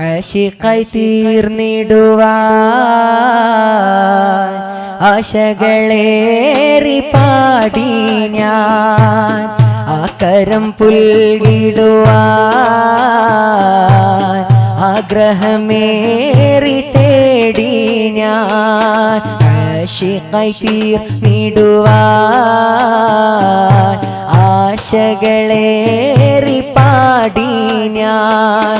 ആശിക്കായി തീർന്നിടുവാൻ ആശകളേറി പാടി ഞാൻ. ആക്കരം പുൽകിടുവാൻ ആഗ്രഹമേറി തേടി ഞാൻ. ആശിക്കായി തീർന്നിടുവാൻ ആശകളേറി പാടി ഞാൻ.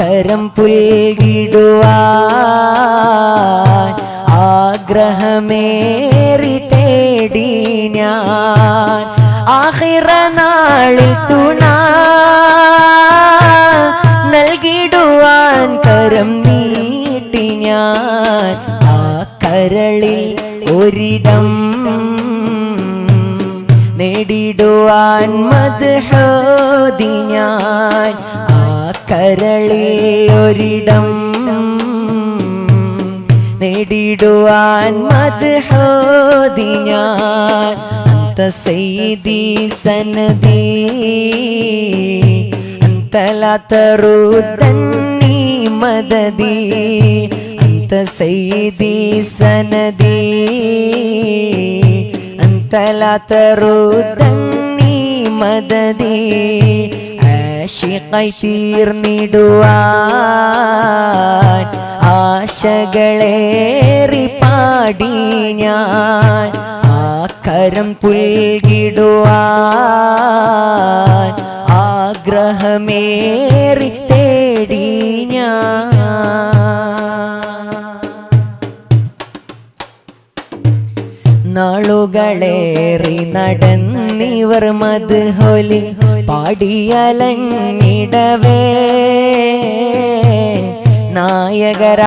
ആക്കരം പുൽകിടുവാൻ ആഗ്രഹമേറി തേടി ഞാൻ ആഹിറ നാളിൽ തുണ നൽകിടുവാൻ കരം നീട്ടി ഞാൻ ആ കരളിൽ ഒരിടം നേടിടുവാൻ മദ്ഹോതി ഞാൻ കരളിൽ ഒരിടം നേടിടുവാൻ മദ്ഹോദി ഞാൻ അന്ത സെയ്തി സനദി അന്തലതറുതന്നി മദദി. അന്ത സെയ്തി സനദി അന്തലതറുതന്നി മദദി. ആഷിക്കായി തീർന്നിടുവാൻ ആശകളേറി പാടി ഞാൻ ആക്കരം പുൽകിടുവാൻ ആഗ്രഹമേറി തേടി ഞാൻ നാളുകളേറി നടന്നിവർ മത് മധുഹോലി പാടിയലങ്ങിടവേ. നായകര